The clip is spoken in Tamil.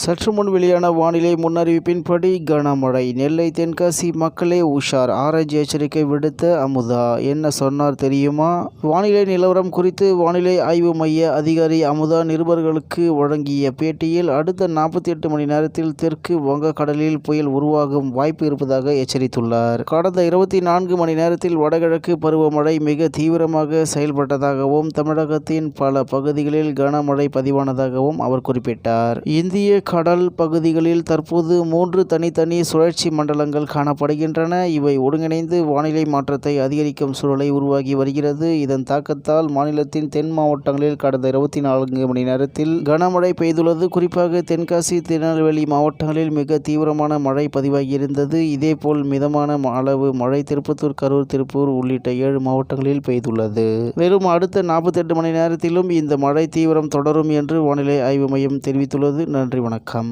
சற்று முன் வெளியான வானிலை முன்னறிவிப்பின்படி கனமழை நெல்லை தென்காசி மக்களே உஷார். ஆரஞ்சு எச்சரிக்கை விடுத்த அமுதா என்ன சொன்னார் தெரியுமா? வானிலை நிலவரம் குறித்து வானிலை ஆய்வு மைய அதிகாரி அமுதா நிருபர்களுக்கு வழங்கிய பேட்டியில் அடுத்த நாற்பத்தி எட்டு மணி நேரத்தில் தெற்கு வங்கக்கடலில் புயல் உருவாகும் வாய்ப்பு இருப்பதாக எச்சரித்துள்ளார். கடந்த இருபத்தி நான்கு மணி நேரத்தில் வடகிழக்கு பருவமழை மிக தீவிரமாக செயல்பட்டதாகவும் தமிழகத்தின் பல பகுதிகளில் கனமழை பதிவானதாகவும் அவர் குறிப்பிட்டார். இந்திய கடல் பகுதிகளில் தற்போது மூன்று தனித்தனி சுழற்சி மண்டலங்கள் காணப்படுகின்றன. இவை ஒருங்கிணைந்து வானிலை மாற்றத்தை அதிகரிக்கும் சூழலை உருவாகி வருகிறது. இதன் தாக்கத்தால் மாநிலத்தின் தென் மாவட்டங்களில் கடந்த இருபத்தி நான்கு மணி நேரத்தில் கனமழை பெய்துள்ளது. குறிப்பாக தென்காசி திருநெல்வேலி மாவட்டங்களில் மிக தீவிரமான மழை பதிவாகியிருந்தது. இதேபோல் மிதமான அளவு மழை திருப்பத்தூர் கரூர் திருப்பூர் உள்ளிட்ட ஏழு மாவட்டங்களில் பெய்துள்ளது. மேலும் அடுத்த நாற்பத்தெட்டு மணி நேரத்திலும் இந்த மழை தீவிரம் தொடரும் என்று வானிலை ஆய்வு மையம் தெரிவித்துள்ளது. நன்றி வணக்கம். வணக்கம்